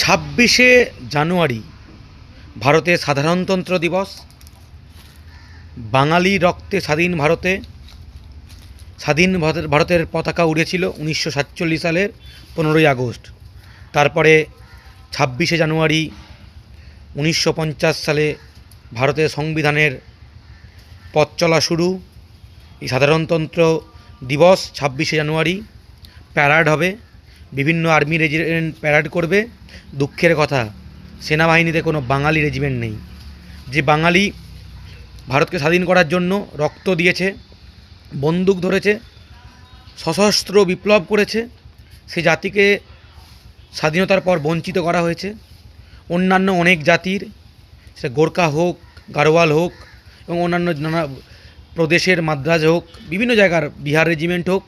ছাব্বিশে জানুয়ারি ভারতের সাধারণতন্ত্র দিবস। বাঙালি রক্তে স্বাধীন ভারতে, স্বাধীন ভারতের ভারতের পতাকা উড়েছিল উনিশশো সাতচল্লিশ সালের পনেরোই আগস্ট। তারপরে ছাব্বিশে জানুয়ারি উনিশশো পঞ্চাশ সালে ভারতের সংবিধানের পথ চলা শুরু। এই সাধারণতন্ত্র দিবস ছাব্বিশে জানুয়ারি প্যারাড হবে। বিভিন্ন আর্মি রেজিমেন্ট প্যারাড করবে। দুঃখের কথা, সেনাবাহিনীতে কোনো বাঙালি রেজিমেন্ট নেই। যে বাঙালি ভারতকে স্বাধীন করার জন্য রক্ত দিয়েছে, বন্দুক ধরেছে, সশস্ত্র বিপ্লব করেছে, সে জাতিকে স্বাধীনতার পর বঞ্চিত করা হয়েছে। অন্যান্য অনেক জাতির সে গোর্খা হোক গাড়োয়াল হোক এবং অন্যান্য নানা প্রদেশের মাদ্রাজ হোক, বিভিন্ন জায়গার বিহার রেজিমেন্ট হোক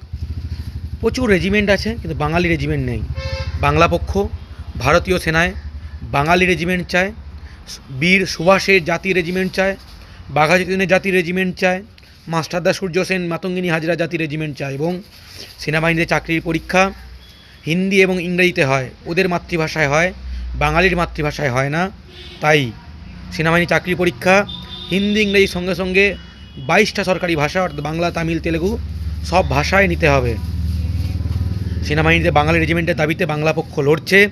প্রচুর রেজিমেন্ট আছে, কিন্তু বাঙালি রেজিমেন্ট নেই। বাংলা পক্ষ, ভারতীয় সেনায় বাঙালি রেজিমেন্ট চায়, বীর সুভাষের জাতি রেজিমেন্ট চায়, বাঘাযতীনের জাতি রেজিমেন্ট চায় মাস্টারদা সূর্য সেন, মাতঙ্গিনী হাজরা জাতি রেজিমেন্ট চায় এবং সেনাবাহিনীতে চাকরির পরীক্ষা হিন্দি এবং ইংরেজিতে হয়। ওদের মাতৃভাষায় হয়, বাঙালির মাতৃভাষায় হয় না। তাই সেনাবাহিনী চাকরি পরীক্ষা হিন্দি ইংরেজির সঙ্গে সঙ্গে বাইশটা সরকারি ভাষা, অর্থাৎ বাংলা, তামিল, তেলেগু সব ভাষায় নিতে হবে। সেনাবাহিনীতে বাঙালি রেজিমেন্টের দাবিতে বাংলা পক্ষ লড়ছে।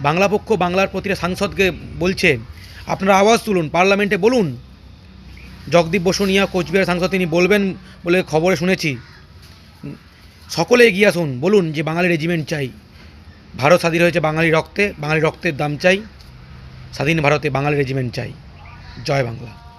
বাংলা পক্ষ বাংলার প্রতিটা সাংসদকে বলছে, আপনারা আওয়াজ তুলুন, পার্লামেন্টে বলুন। জগদীপ বসুনিয়া কোচবিহার সাংসদ তিনি বলবেন বলে খবরে শুনেছি। সকলে এগিয়ে আসুন, বলুন যে বাঙালি রেজিমেন্ট চাই। ভারত স্বাধীন হয়েছে বাঙালি রক্তে, বাঙালি রক্তের দাম চাই। স্বাধীন ভারতে বাঙালি রেজিমেন্ট চাই। জয় বাংলা।